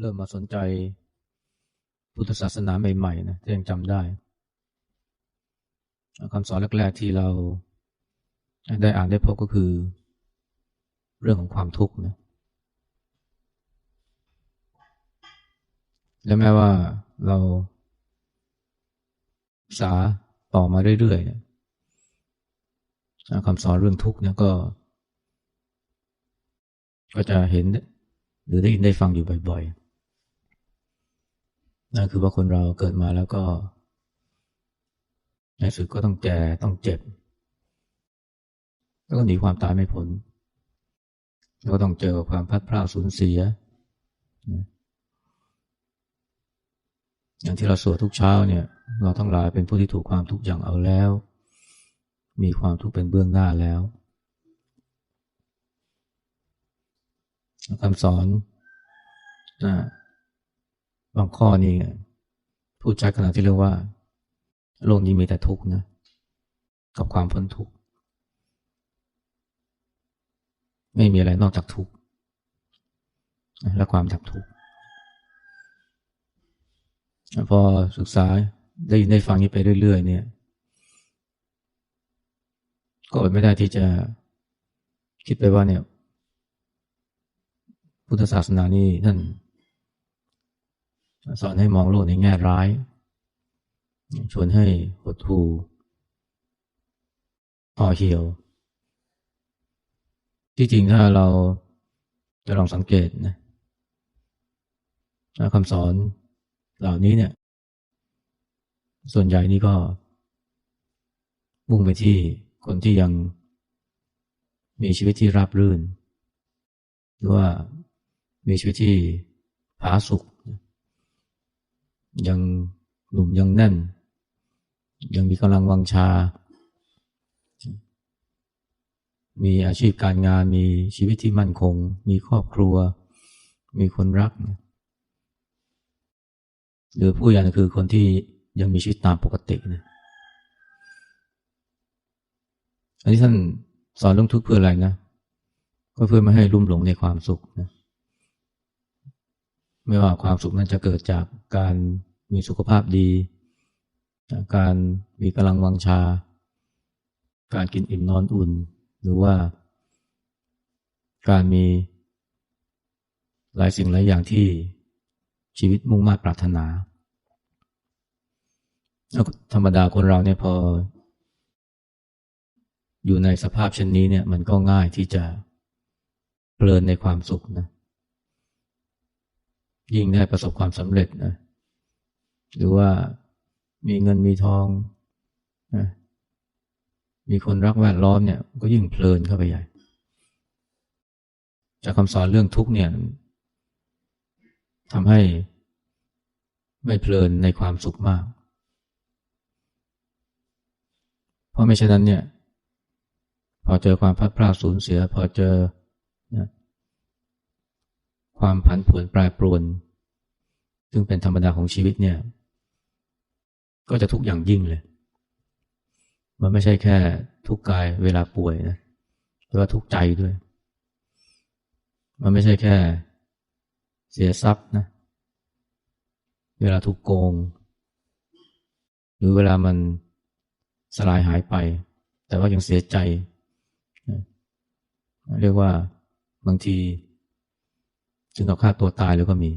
เริ่มมาสนใจพุทธศาสนาใหม่ๆนะที่ยังจำได้คำสอนแรกๆที่เราได้อ่านได้พบก็คือ เรื่องของความทุกข์นะและแม้ว่าเราศึกษาต่อมาเรื่อยๆคำสอนเรื่องทุกข์เนี่ยก็ ก็จะเห็น หรือได้ยินได้ฟังอยู่บ่อยๆ นั่นคือว่าคนเราเกิดมาแล้วก็ในสุดก็ต้องแก่ต้องเจ็บ แล้วก็หนีความตายไม่พ้นแล้วก็ต้องเจอกับความพัดพลาดสูญเสีย อย่างที่เราสวดทุกเช้าเนี่ย เราทั้งหลายเป็นผู้ที่ถูกความทุกข์อย่างเอาแล้ว มีความทุกข์เป็นเบื้องหน้าแล้ว คำสอนนะบางข้อนี่พูดใช้ขนาดที่เรียกว่า โลกนี้มีแต่ทุกข์นะ กับความพ้นทุกข์ ไม่มีอะไรนอกจากทุกข์และความดับทุกข์พอศึกษาได้ยินได้ฟังนี้ไปเรื่อย ๆ เนี่ย ก็อดไม่ได้ที่จะคิดไปว่าเนี่ย พุทธศาสนานี่ท่านสอนให้มองโลกในแง่ร้าย ชวนให้หดหู่ห่อเหี่ยว ที่จริงถ้าเราจะลองสังเกตนะคำสอนเหล่านี้เนี่ย ส่วนใหญ่นี่ก็ มุ่งไปที่คนที่ยังมีชีวิตที่ราบรื่น หรือว่า มีชีวิตที่ผาสุกยังหนุ่มยังแน่น ยังมีกำลังวังชา มีอาชีพการงานมีชีวิตที่มั่นคง มีครอบครัว มีคนรัก หรือผู้อย่างคือคนที่ยังมีชีวิตตามปกตินะอันนี้ท่านสอนเรื่องทุกข์เพื่ออะไรนะ ก็เพื่อไม่ให้ลุ่มหลงในความสุขนะ ไม่ว่าความสุขนั้นจะเกิดจากการมีสุขภาพดี การมีกำลังวังชา การกินอิ่มนอนอุ่น หรือว่า การมีหลายสิ่งหลายอย่างที่ชีวิตมุ่งมา่ปรารถนา ธรรมดาคนเราเนี่ยพอ อยู่ในสภาพเช่นนี้เนี่ย มันก็ง่ายที่จะเพลินในความสุขนะ ยิ่งได้ประสบความสำเร็จนะหรือว่ามีเงินมีทองนะมีคนรักแวดล้อมเนี่ย ก็ยิ่งเพลินเข้าไปใหญ่ จากคำสอนเรื่องทุกเนี่ยทำให้ไม่เพลินในความสุขมาก เพราะไม่เช่นนั้นเนี่ย พอเจอความพัดพลาดสูญเสีย พอเจอ ความผันผวนแปรปรวน ซึ่งเป็นธรรมดาของชีวิตเนี่ย ก็จะทุกข์อย่างยิ่งเลย มันไม่ใช่แค่ทุกข์กายเวลาป่วยนะแต่ว่าทุกข์ใจด้วย มันไม่ใช่แค่ เสียทรัพย์นะ เวลาถูกโกง หรือเวลามันสลายหายไป แต่ว่ายังเสียใจ เรียกว่าบางที จึงกับฆ่าตัวตายแล้วก็มี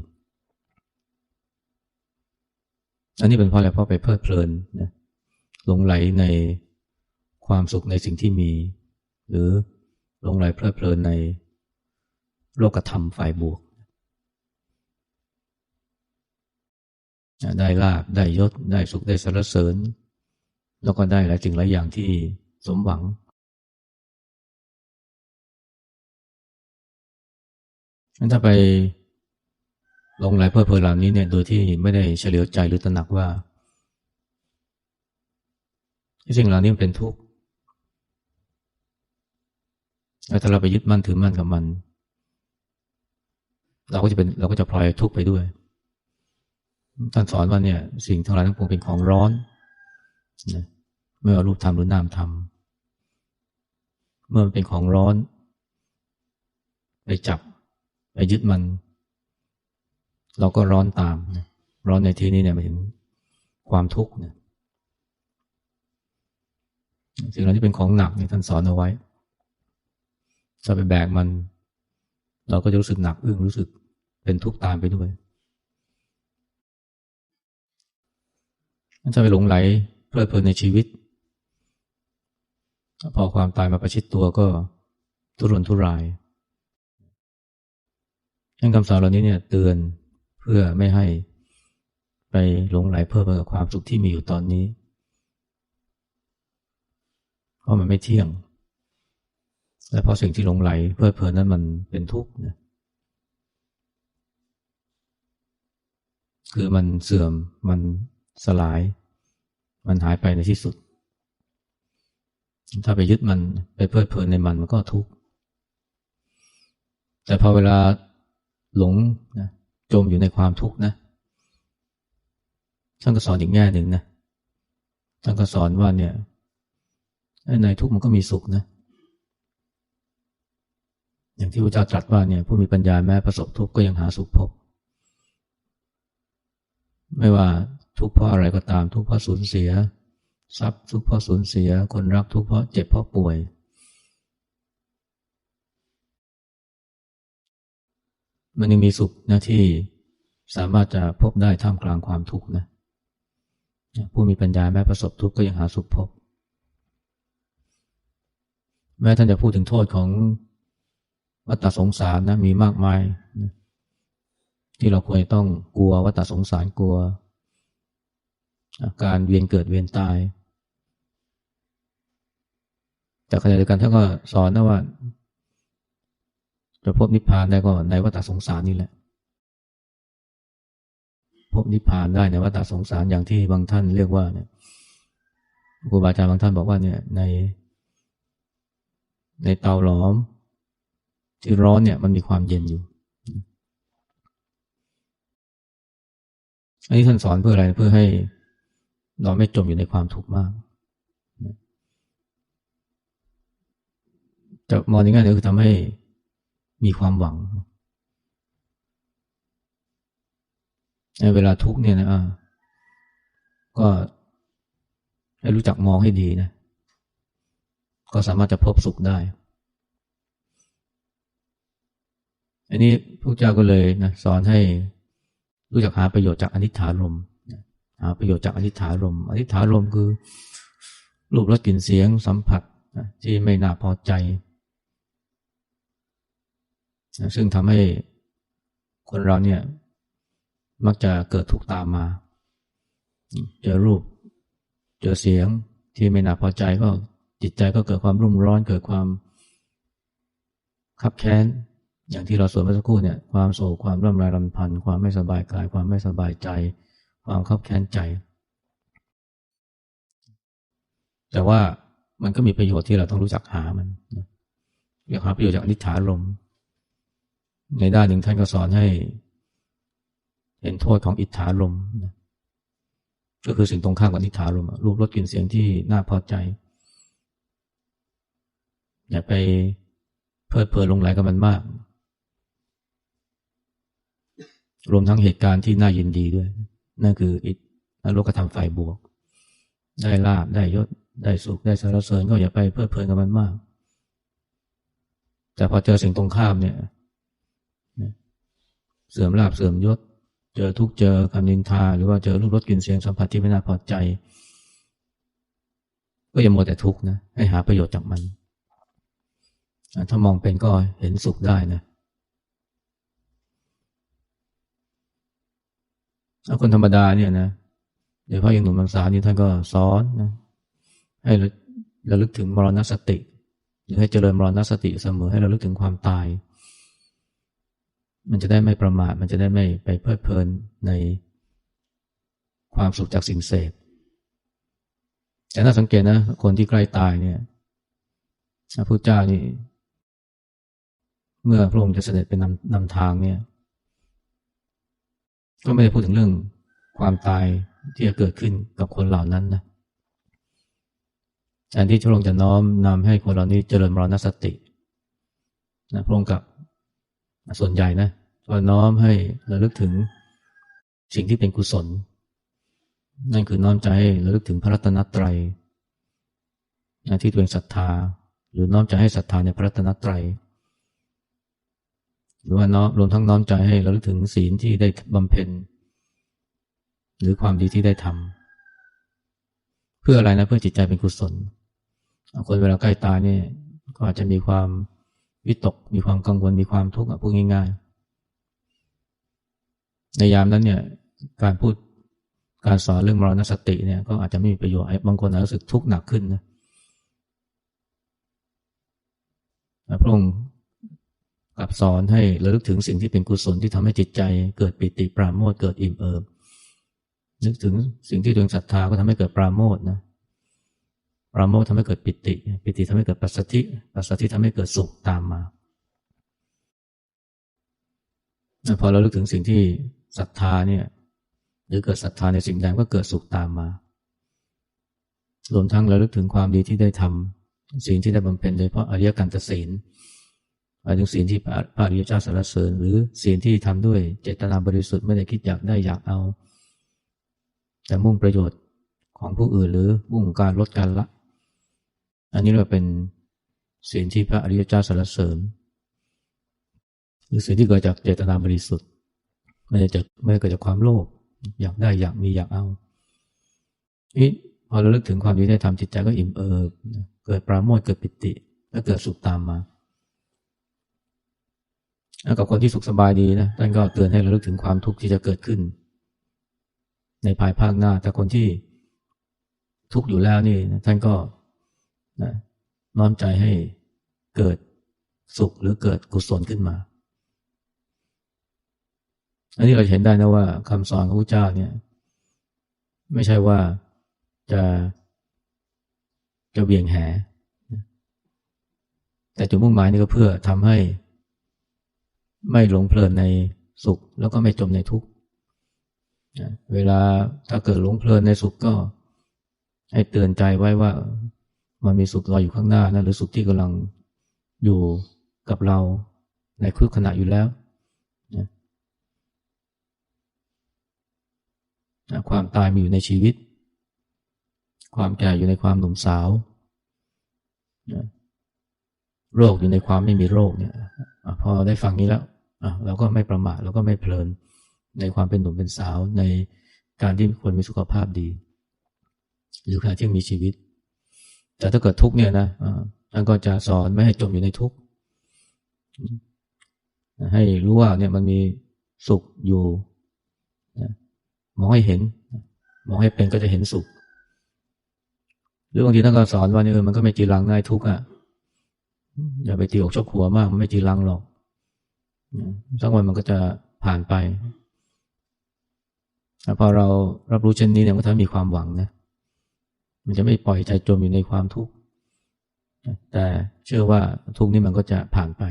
อันนี้เป็นเพราะอะไรเพราะไปเพลิดเพลินนะหลงไหลในความสุขในสิ่งที่มี หรือหลงไหลเพลิดเพลินในโลกธรรมฝ่ายบวก ได้ลาบได้ยศได้สุขได้สรรเสริญ แล้วก็ได้หลายสิ่งหลายอย่างที่สมหวัง ถ้าไปลงไหลเพลิดเพลินเหล่านี้เนี่ยโดยที่ไม่ได้เฉลียวใจหรือตระหนักว่าสิ่งเหล่านี้เป็นทุกข์แล้วถ้าเราไปยึดมั่นถือมั่นกับมัน เราก็จะเป็นเราก็จะพลอยทุกข์ไปด้วย ท่านสอนว่าเนี่ย สิ่งทั้งหลายทั้งปวงเป็นของร้อนนะไม่ว่ารูปธรรมหรือนามธรรมเมื่อมันเป็นของร้อน ไปจับ ไปยึดมัน เราก็ร้อนตามนะร้อนในที่นี้เนี่ยหมายถึงความทุกข์เนี่ยสิ่งเหล่านี้เป็นของหนักนี่ท่านสอนเอาไว้ถ้าไปแบกมัน เราก็จะรู้สึกหนักอึ้งรู้สึกเป็นทุกข์ตามไปด้วยถ้าไปหลงไหลเพลิดเพลินในชีวิต พอความตายมาประชิดตัวก็ทุรนทุราย ยังคำสอนเหล่านี้เนี่ยเตือนเพื่อไม่ให้ไปหลงไหลเพิ่มกับความสุขที่มีอยู่ตอนนี้ เพราะมันไม่เที่ยง และเพราะสิ่งที่หลงไหลเพลิดเพลินนั้นมันเป็นทุกข์นะคือมันเสื่อมมันสลาย มันหายไปในที่สุด ถ้าไปยึดมันไปเพลิดเพลินในมันมันก็ทุกข์แต่พอเวลา หลงนะจมอยู่ในความทุกข์นะท่านก็สอนอีกแง่หนึ่งนะท่านก็สอนว่าเนี่ยในทุกข์มันก็มีสุขนะ อย่างที่พระเจ้าตรัสว่าเนี่ยผู้มีปัญญาแม้ประสบทุกข์ก็ยังหาสุขพบ ไม่ว่าทุกข์เพราะอะไรก็ตามทุกข์เพราะสูญเสีย ทรัพย์ทุกข์เพราะสูญเสีย คนรักทุกข์เพราะเจ็บเพราะป่วย มันยังมีสุขนะที่สามารถจะพบได้ท่ามกลางความทุกข์นะผู้มีปัญญาแม้ประสบทุกข์ก็ยังหาสุขพบ แม้ท่านจะพูดถึงโทษของวัฏสงสารนะมีมากมายนะที่เราควรต้องกลัววัฏสงสารกลัวการเวียนเกิดเวียนตาย แต่ขณะเดียวกันท่านก็สอนนะว่า จะพบนิพพานได้ก็ในวัฏสงสารนี่แหละ พบนิพพานได้ในวัฏสงสารอย่างที่บางท่านเรียกว่าเนี่ยครูบาอาจารย์บางท่านบอกว่าเนี่ยใน ในเตาหลอม ที่ร้อนเนี่ยมันมีความเย็นอยู่ อันนี้ท่านสอนเพื่ออะไรเพื่อให้เราไม่จมอยู่ในความทุกข์มากจะมองอย่างนั้นคือทำให้ มีความหวังในเวลาทุกเนี่ยนะก็ให้รู้จักมองให้ดีนะ ก็สามารถจะพบสุขได้ อันนี้พระเจ้าก็เลยนะสอนให้รู้จักหาประโยชน์จากอนิถารมหาประโยชน์จากอนิถารมอนิถารมคือรูปรสกลิ่นเสียงสัมผัสที่ไม่น่าพอใจ ซึ่งทำให้คนเราเนี่ยมักจะเกิดทุกข์ตามมา เจอรูป เจอเสียงที่ไม่น่าพอใจก็จิตใจก็เกิดความรุ่มร้อน เกิดความขับแค้น อย่างที่เราสวดเมื่อสักครู่เนี่ยความโศกความร่ำไรรำพัน ความไม่สบายกาย ความไม่สบายใจ ความขับแค้นใจ แต่ว่ามันก็มีประโยชน์ที่เราต้องรู้จักหามันอยากหาประโยชน์จากอนิจฐารม ในด้านหนึ่งท่านก็สอนให้ เห็นโทษของอิทธารมนะก็คือสิ่งตรงข้ามกับอิทารมรูปรสกลิ่นเสียงที่น่าพอใจ อย่าไปเพลิดเพลินลงไหลกับมันมาก รวมทั้งเหตุการณ์ที่น่ายินดีด้วย นั่นคืออิทธโลกธรรมฝ่ายบวก ได้ลาบได้ยศ ได้สุข ได้สารเสริญก็อย่าไปเพลิดเพลินกับมันมาก แต่พอเจอสิ่งตรงข้ามเนี่ย เสื่อมลาบเสื่อมยศ เจอทุกเจอคำนินทา หรือว่าเจอรูปรสกลิ่นเสียงสัมผัสที่ไม่น่าพอใจ ก็อย่ามัวแต่ทุกข์นะให้หาประโยชน์จากมัน ถ้ามองเป็นก็เห็นสุขได้นะเอาคนธรรมดาเนี่ยนะเดี๋ยวพ่อยังหนุ่มพรรษานี่ท่านก็สอนนะให้ระลึกถึงมรณสติหรือให้เจริญมรณสติเสมอให้ระลึกถึงความตาย มันจะได้ไม่ประมาทมันจะได้ไม่ไปเพลิดเพลินในความสุขจากสิ่งเสพแต่น่าสังเกตนะ คนที่ใกล้ตายเนี่ยพระพุทธเจ้านี่เมื่อพระองค์จะเสด็จเป็นนำนำทางเนี่ย ก็ไม่ได้พูดถึงเรื่องความตายที่จะเกิดขึ้นกับคนเหล่านั้นนะแทนที่พระองค์จะน้อมนำให้คนเหล่านี้เจริญมรณสตินะพระองค์กับ ส่วนใหญ่นะก็น้อมให้ระลึกถึงสิ่งที่เป็นกุศล นั่นคือน้อมใจให้ระลึกถึงพระรัตนตรัยที่ตัวเองศรัทธา หรือน้อมใจให้ศรัทธาในพระรัตนตรัยหรือว่าน้อมรวมทั้งน้อมใจให้ระลึกถึงศีลที่ได้บำเพ็ญ หรือความดีที่ได้ทำเพื่ออะไรนะเพื่อจิตใจเป็นกุศลคนเวลาใกล้ตายเนี่ยก็อาจจะมีความ วิตกมีความกังวลมีความทุกข์พูดง่ายๆ ในยามนั้นเนี่ยการพูดการสอนเรื่องมรณสติเนี่ยก็อาจจะไม่มีประโยชน์บางคนอาจจะรู้สึกทุกข์หนักขึ้นนะพระองค์กลับสอนให้ระลึกถึงสิ่งที่เป็นกุศลที่ทำให้จิตใจ เกิดปิติปราโมทเกิดอิ่มเอิบนึกถึงสิ่งที่ดวงศรัทธาก็ทำให้เกิดปราโมทนะ ปราโมททำให้เกิดปิติ ปิติทำให้เกิดปัสสติปัสสติทำให้เกิดสุขตามมาพอเราลึกถึงสิ่งที่ศรัทธาเนี่ยหรือเกิดศรัทธาในสิ่งใดก็เกิดสุขตามมารวมทั้งเราลึกถึงความดีที่ได้ทำสิ่งที่ได้บำเพ็ญโดยเพราะอริยกันตศีลหมายถึงศีลที่พระอริยเจ้าสรรเสริญ หรือศีลที่ทำด้วยเจตนาบริสุทธิ์ไม่ได้คิดอยากได้อยากเอา แต่มุ่งประโยชน์ของผู้อื่นหรือมุ่งการลดการละ อันนี้เราเป็นสิ่งที่พระอริยเจ้าสรรเสริญหรือสิ่งที่เกิดจากเจตนาบริสุทธิ์ไม่ได้จากไม่ได้เกิดจากความโลภอยากได้อยากมีอยากเอานี่พอเราลึกถึงความดีได้ทำจิตใจก็อิ่มเอิบเกิดปราโมทย์เกิดปิติ แล้วเกิดสุขตามมาแล้วกับคนที่สุขสบายดีนะท่านก็เตือนให้เราลึกถึงความทุกข์ที่จะเกิดขึ้น ในภายภาคหน้า แต่คนที่ทุกข์อยู่แล้วนี่ท่านก็ นะน้อมใจให้เกิดสุขหรือเกิดกุศลขึ้นมา อันนี้เราเห็นได้นะว่าคำสอนของพระเจ้าเนี่ย ไม่ใช่ว่าจะจะเบี่ยงแห แต่จุดมุ่งหมายนี่ก็เพื่อทำให้ไม่หลงเพลินในสุขแล้วก็ไม่จมในทุกข์เวลาถ้าเกิดหลงเพลินในสุขก็ให้เตือนใจไว้ว่า มันมีสุขรออยู่ข้างหน้านะหรือสุขที่กำลังอยู่กับเราในครุกขณะอยู่แล้วนะความตายมีอยู่ในชีวิต ความแก่อยู่ในความหนุ่มสาวนะโรคอยู่ในความไม่มีโรคเนี่ยพอได้ฟังนี้แล้วเราก็ไม่ประมาทเราก็ไม่เพลินในความเป็นหนุ่มเป็นสาวในการที่คนมีสุขภาพดี หรือขณะที่มีชีวิต แต่ถ้าเกิดทุกเนี่ยนะท่านก็จะสอนไม่ให้จมอยู่ในทุกข์ให้รู้ว่าเนี่ยมันมีสุขอยู่มองให้เห็น มองให้เป็นก็จะเห็นสุข หรือบางทีท่านก็สอนว่าเนี่ยมันก็ไม่จีรังง่ายทุกข์อะอย่าไปตีอกชกหัวมาก มันไม่จีรังหรอกสักวันมันก็จะผ่านไปพอเรารับรู้เช่นนี้เนี่ยมันทำให้มีความหวังนะ มันจะไม่ปล่อยใจจมอยู่ในความทุกข์แต่เชื่อว่าทุกข์นี้มันก็จะผ่านไป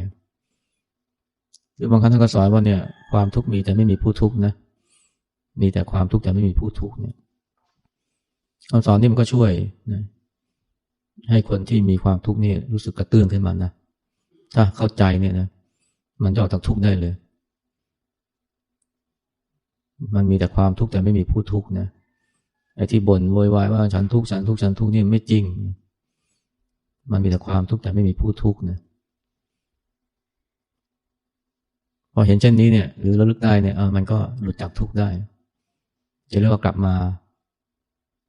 หรือบางครั้งท่านก็สอนว่าเนี่ย ความทุกข์มีแต่ไม่มีผู้ทุกข์นะมีแต่ความทุกข์แต่ไม่มีผู้ทุกข์เนี่ยคำสอนนี้มันก็ช่วยนะให้คนที่มีความทุกข์นี่รู้สึกกระตื้องขึ้นมานะถ้าเข้าใจเนี่ยนะมันจะออกจากทุกข์ได้เลย มันมีแต่ความทุกข์แต่ไม่มีผู้ทุกข์นะ ไอ้ที่บ่นโวยวายว่าฉันทุกข์ฉันทุกข์ฉันทุกข์นี่ไม่จริง มันมีแต่ความทุกข์แต่ไม่มีผู้ทุกข์นะพอเห็นเช่นนี้เนี่ย หรือระลึกได้เนี่ยเออมันก็หลุดจากทุกข์ได้ จะเรียกว่ากลับมา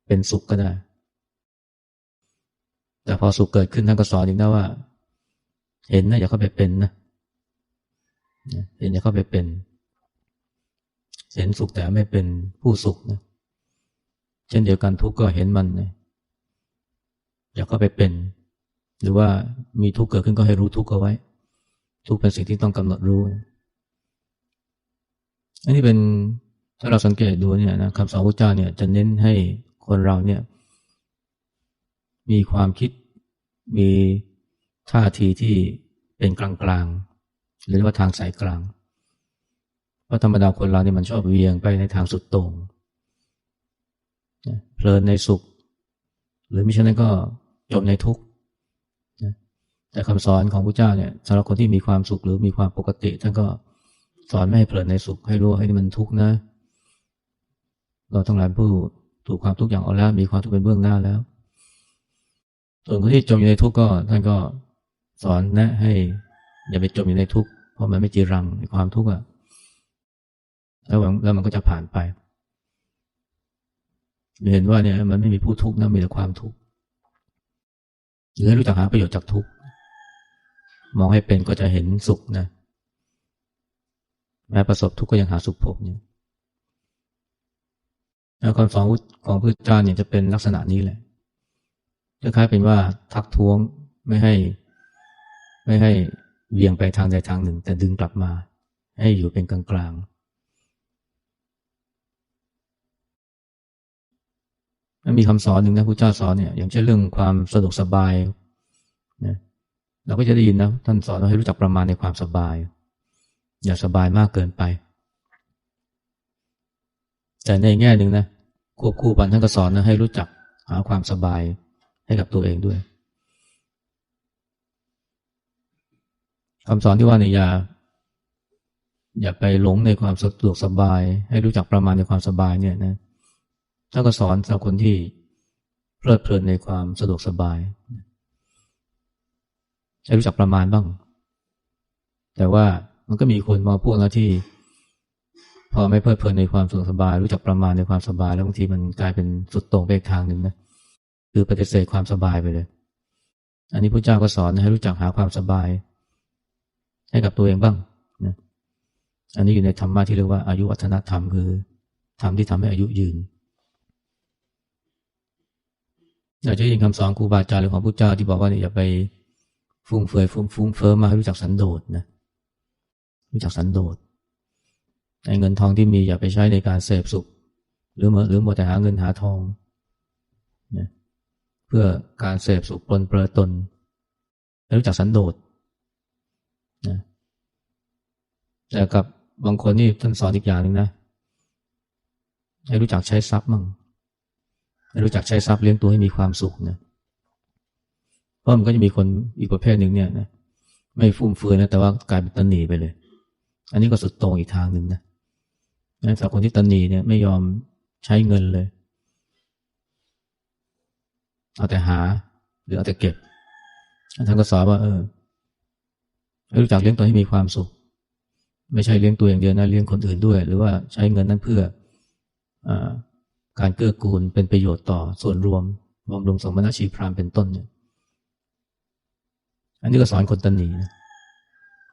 เป็นสุขก็ได้ แต่พอสุขเกิดขึ้นท่านก็สอนอีกนะว่า เห็นนะอย่าเข้าไปเป็นนะเห็นอย่าเข้าไปเป็น เห็นสุขแต่ไม่เป็นผู้สุขนะ ช่นเดียวกันทุกข์ก็เห็นมันนะอย่าก็ไปเป็น หรือว่ามีทุกข์เกิดขึ้นก็ให้รู้ทุกข์เอาไว้ ทุกข์เป็นสิ่งที่ต้องกำหนดรู้ อันนี้เป็นถ้าเราสังเกตดูเนี่ยนะคำสอนพระเจ้าเนี่ยจะเน้นให้คนเราเนี่ย มีความคิดมีท่าทีที่เป็นกลางๆ หรือว่าทางสายกลาง เพราะธรรมดาคนเราเนี่ยมันชอบเวียงไปในทางสุดโต่ง เพลินในสุข หรือมิฉะนั้นก็จมในทุกข์แต่คำสอนของพระเจ้าเนี่ยสำหรับคนที่มีความสุขหรือมีความปกติท่านก็สอนไม่ให้เพลินในสุขให้รู้ให้มันทุกข์นะ เราทั้งหลายผู้ถูกความทุกข์อย่างเอาแล้วมีความทุกข์เป็นเบื้องหน้าแล้ว ส่วนคนที่จมอยู่ในทุกข์ก็ท่านก็สอนแนะให้ อย่าไปจมอยู่ในทุกข์เพราะมันไม่จีรังในความทุกข์อะแล้วแล้วมันก็จะผ่านไป เห็นว่าเนี่ยมันไม่มีผู้ทุกข์นะมีแต่ความทุกข์หรือรู้จักหาประโยชน์จากทุกข์มองให้เป็นก็จะเห็นสุขนะแม้ประสบทุกข์ก็ยังหาสุขพบเนี่ยแล้วคำสอนของพระเจ้าเนี่ยจะเป็นลักษณะนี้แหละคล้ายๆเป็นว่าทักท้วงไม่ให้ ไม่ให้เวียงไปทางใดทางหนึ่ง แต่ดึงกลับมา ให้อยู่เป็นกลางๆ มันมีคำสอนหนึ่งนะพระเจ้าสอนเนี่ยอย่างเช่นเรื่องความสะดวกสบายนะเราก็จะได้ยินนะท่านสอนให้รู้จักประมาณในความสบาย อย่าสบายมากเกินไป แต่ในแง่หนึ่งนะควบคู่กันท่านก็สอนนะให้รู้จักหาความสบายให้กับตัวเองด้วยคำสอนที่ว่าเนี่ยอย่าอย่าไปหลงในความสะดวกสบาย ให้รู้จักประมาณในความสบายเนี่ยนะ ท่านก็สอนสำหรับคนที่เพลิดเพลินในความสะดวกสบายให้รู้จักประมาณบ้าง แต่ว่ามันก็มีคนมาพวกนะที่ พอไม่เพลิดเพลินในความสุขสบาย รู้จักประมาณในความสบาย แล้วบางทีมันกลายเป็นสุดต่งไปอีกทางหนึ่งนะคือปฏิเสธความสบายไปเลย อันนี้พระเจ้าก็สอนให้รู้จักหาความสบาย ให้กับตัวเองบ้างนะอันนี้อยู่ในธรรมะที่เรียกว่าอายุวัฒนธรรมคือธรรมที่ทำให้อายุยืน อยากจะยินคำสอนครูบาอาจารย์หรือของพระเจ้าที่บอกว่าอย่าไปฟุ้งเฟือยฟุ้งฟุ้งเฟ้อมาให้รู้จักสันโดษนะรู้จักสันโดษไอ้เงินทองที่มีอย่าไปใช้ในการเสพสุข หรือหรือหมดแต่หาเงินหาทองนะเพื่อการเสพสุขปลนเปลือตนรู้จักสันโดษนะแต่กับบางคนนี่ท่านสอนอีกอย่างหนึ่งนะให้รู้จักใช้ทรัพย์มั่ง ให้รู้จักใช้ทรัพย์เลี้ยงตัวให้มีความสุขนะเพราะมันก็จะมีคนอีกประเภทหนึ่งเนี่ยนะไม่ฟุ่มเฟือยนะแต่ว่ากลายเป็นตันหนีไปเลย อันนี้ก็สุดโต่งอีกทางหนึ่งนะนะสำหรับคนที่ตันหนีเนี่ยไม่ยอมใช้เงินเลย เอาแต่หา หรือเอาแต่เก็บท่านก็สอนว่า เออให้รู้จักเลี้ยงตัวให้มีความสุข ไม่ใช่เลี้ยงตัวอย่างเดียวนะเลี้ยงคนอื่นด้วย หรือว่าใช้เงินนั้นเพื่ออ การเกื้อกูลเป็นประโยชน์ต่อส่วนรวมบำรุงสมณชีพรามเป็นต้นเนี่ยอันนี้ก็สอนคนตันหนีนะ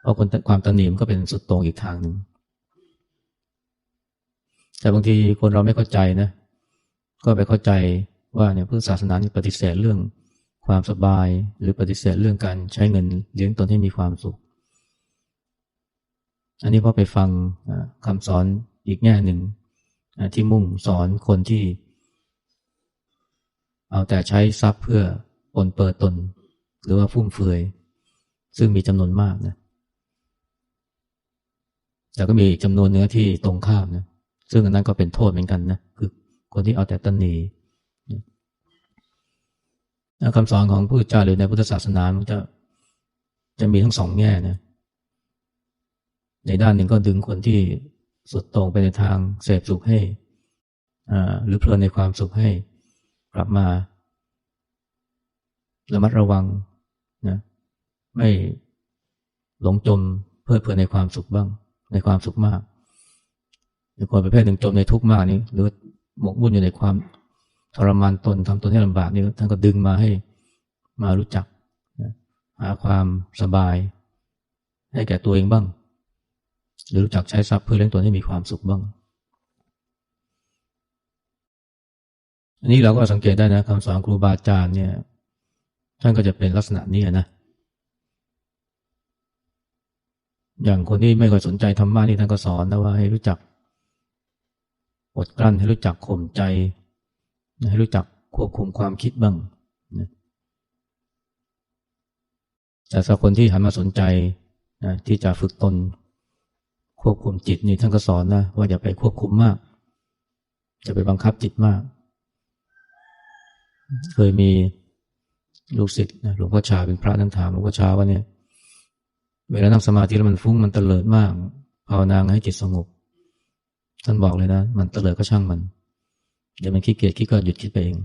เพราะคนความตันหนีมันก็เป็นสุดตรงอีกทางหนึ่งแต่บางทีคนเราไม่เข้าใจนะ ก็ไปเข้าใจว่าเนี่ยพุทธศาสนานปฏิเสธเรื่องความสบายหรือปฏิเสธเรื่องการใช้เงินเลี้ยงตนให้มีความสุข อันนี้พอไปฟังคำสอนอีกแง่หนึ่ง ที่มุ่งสอนคนที่ เอาแต่ใช้ทรัพย์เพื่อปนเปิดตน หรือว่าฟุ่มเฟือยซึ่งมีจำนวนมากนะแต่ก็มีอีกจำนวนเนื้อที่ตรงข้ามนะซึ่งอันนั้นก็เป็นโทษเหมือนกันนะคือคนที่เอาแต่ตันนีคำสอนของผู้เจ้าหรือในพุทธศาสนามันจะจะมีทั้งสองแง่นะในด้านหนึ่งก็ดึงคนที่ สุดตรงไปในทางเสพสุขให้หรือเพลินในความสุขให้กลับมาระมัดระวังนะไม่หลงจมเพื่อเพลินในความสุขบ้าง ในความสุขมากหรือคนประเภทหนึ่งจมในทุกข์มากนี้หรือหมกมุ่นอยู่ในความทรมานตนทำตนให้ลำบากนี่ท่านก็ดึงมาให้มารู้จักหาความสบาย ให้แก่ตัวเองบ้าง หรือรู้จักใช้ทรัพย์เพื่อเลี้ยงตัวให้มีความสุขบ้าง อันนี้เราก็สังเกตได้นะคำสอนครูบาอาจารย์เนี่ยท่านก็จะเป็นลักษณะนี้นะ อย่างคนที่ไม่ค่อยสนใจธรรมะนี่ท่านก็สอนนะว่าให้รู้จักอดกลั้นให้รู้จักข่มใจ ให้รู้จักควบคุมความคิดบ้างนะแต่สำหรับคนที่หันมาสนใจนะที่จะฝึกตน ควบคุมจิตนี่ท่านก็สอนนะว่าอย่าไปควบคุมมากจะไปบังคับจิตมาก เคยมีลูกศิษย์หลวงพ่อชาเป็นพระนั่งถามหลวงพ่อชาว่าเนี่ยเวลานั่งสมาธิแล้วมันฟุ้งมันเตลิดมากภาวนาให้จิตสงบท่านบอกเลยนะ มันเตลิดก็ช่างมัน เดี๋ยวมันขี้เกียจคิดก็หยุดคิดไปเอง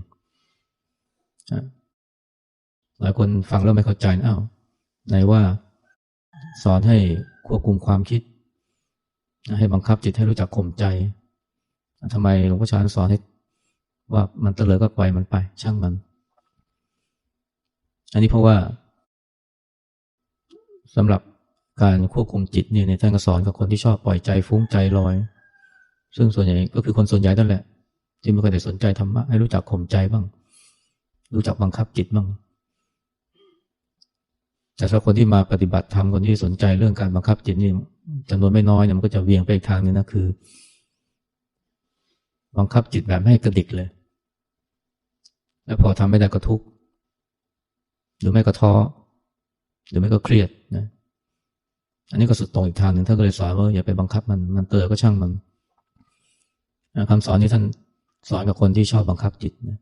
หลายคนฟังแล้วไม่เข้าใจอ้าวไหนว่าสอนให้ควบคุมความคิด ให้บังคับจิตให้รู้จักข่มใจทำไมหลวงพ่อชานสอนให้ว่ามันเตลิดก็ปล่อยมันไป ช่างมัน อันนี้เพราะว่าสำหรับการควบคุมจิตเนี่ยในท่านก็สอนกับคนที่ชอบปล่อยใจฟุ้งใจลอย ซึ่งส่วนใหญ่ก็คือคนส่วนใหญ่นั่นแหละ ที่ไม่เคยได้สนใจธรรมะให้รู้จักข่มใจบ้าง รู้จักบังคับจิตบ้าง แต่ถ้าคนที่มาปฏิบัติธรรมคนที่สนใจเรื่องการบังคับจิตนี่จำนวนไม่น้อยเนี่ยมันก็จะเวียงไปอีกทางนึงนะคือ บังคับจิตแบบไม่ให้กระดิกเลย แล้วพอทำไม่ได้ก็ทุกข์หรือไม่ก็ท้อหรือไม่ก็เครียดนะอันนี้ก็สุดตรงอีกทางหนึ่งท่านก็เลยสอนว่าอย่าไปบังคับมันมันเตอก็ช่างมันคำสอนนี้ท่านสอนกับคนที่ชอบบังคับจิตนะ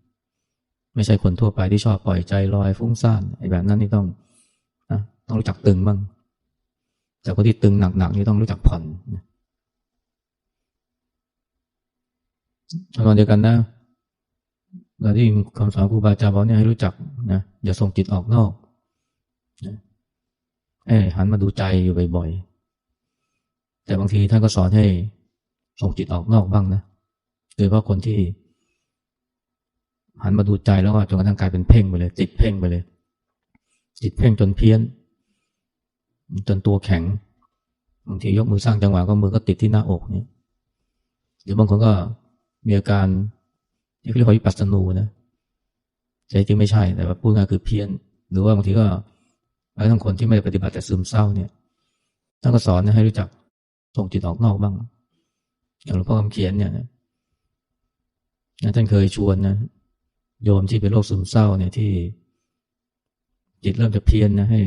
ไม่ใช่คนทั่วไปที่ชอบปล่อยใจลอยฟุ้งซ่านไอ้แบบนั้นนี่ต้อง ต้องรู้จักตึงบ้าง แต่คนที่ตึงหนักๆนี่ต้องรู้จักผ่อนตอนเดียวกันนะเราที่คำสอนครูบาอาจารย์บอกเนี่ยให้รู้จักนะอย่าส่งจิตออกนอกนะเอ้หันมาดูใจอยู่บ่อยๆ แต่บางทีท่านก็สอนให้ส่งจิตออกนอกบ้างนะโดยเฉพาะคนที่ หันมาดูใจแล้วก็จนกระทั่งกลายเป็นเพ่งไปเลย ติดเพ่งไปเลย จิตเพ่งจนเพี้ยน จนตัวแข็งบางทียกมือสร้างจังหวะก็มือก็ติดที่หน้าอกเนี่ยหรือบางคนก็มีอาการที่เรียกว่าวิปัสสนูนะใจจริงไม่ใช่แต่ว่าพูดง่ายคือเพี้ยน หรือว่าบางทีก็แม้ทั้งคนที่ไม่ได้ปฏิบัติแต่ซึมเศร้าเนี่ยท่านก็สอนให้รู้จักส่งจิตออกนอกบ้าง อย่างหลวงพ่อคำเขียนเนี่ยท่านเคยชวนนะโยมที่เป็นโรคซึมเศร้าเนี่ยที่จิตเริ่มจะเพี้ยนนะให้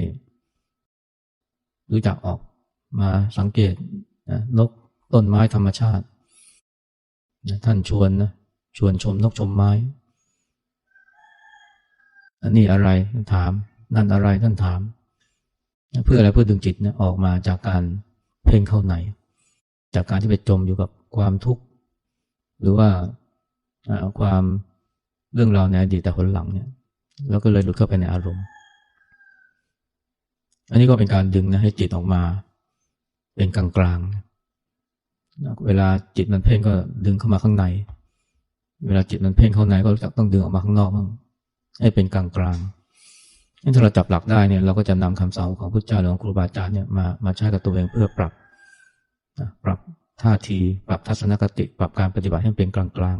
รู้จักออกมาสังเกตนะนกต้นไม้ธรรมชาตินะท่านชวนนะชวนชมนกชมไม้อันนี้อะไรท่านถาม นั่นอะไรท่านถาม เพื่ออะไรเพื่อดึงจิตนะออกมาจากการเพ่งเข้าในจากการที่ไปจมอยู่กับความทุกข์ หรือว่าความเรื่องราวในอดีตแต่หนหลังเนี่ย แล้วก็เลยหลุดเข้าไปในอารมณ์ อันนี้ก็เป็นการดึงนะให้จิตออกมา เป็นกลางกลางเวลาจิตมันเพ่งก็ดึงเข้ามาข้างใน เวลาจิตมันเพ่งเข้าในก็รู้จักต้องดึงออกมาข้างนอกบ้างให้เป็นกลางกลางนี่ถ้าเราจับหลักได้เนี่ยเราก็จะนำคำสอนของพุทธเจ้าหรือของครูบาอาจารย์เนี่ยมามาใช้กับตัวเองเพื่อปรับปรับท่าทีปรับทัศนคติ ปรับการปฏิบัติให้เป็นกลางกลาง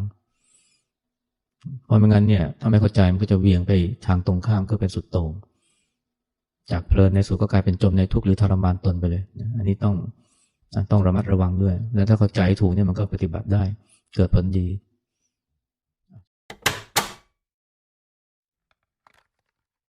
เพราะไม่งั้นเนี่ยถ้าไม่เข้าใจมันก็จะเวียงไปทางตรงข้ามก็เป็นสุดโต่ง จากเพลินในสุดก็กลายเป็นจมในทุกข์หรือทรมานตนไปเลย อันนี้ต้องต้องระมัดระวังด้วย แล้วถ้าเข้าใจถูกเนี่ยมันก็ปฏิบัติได้ เกิดผลดี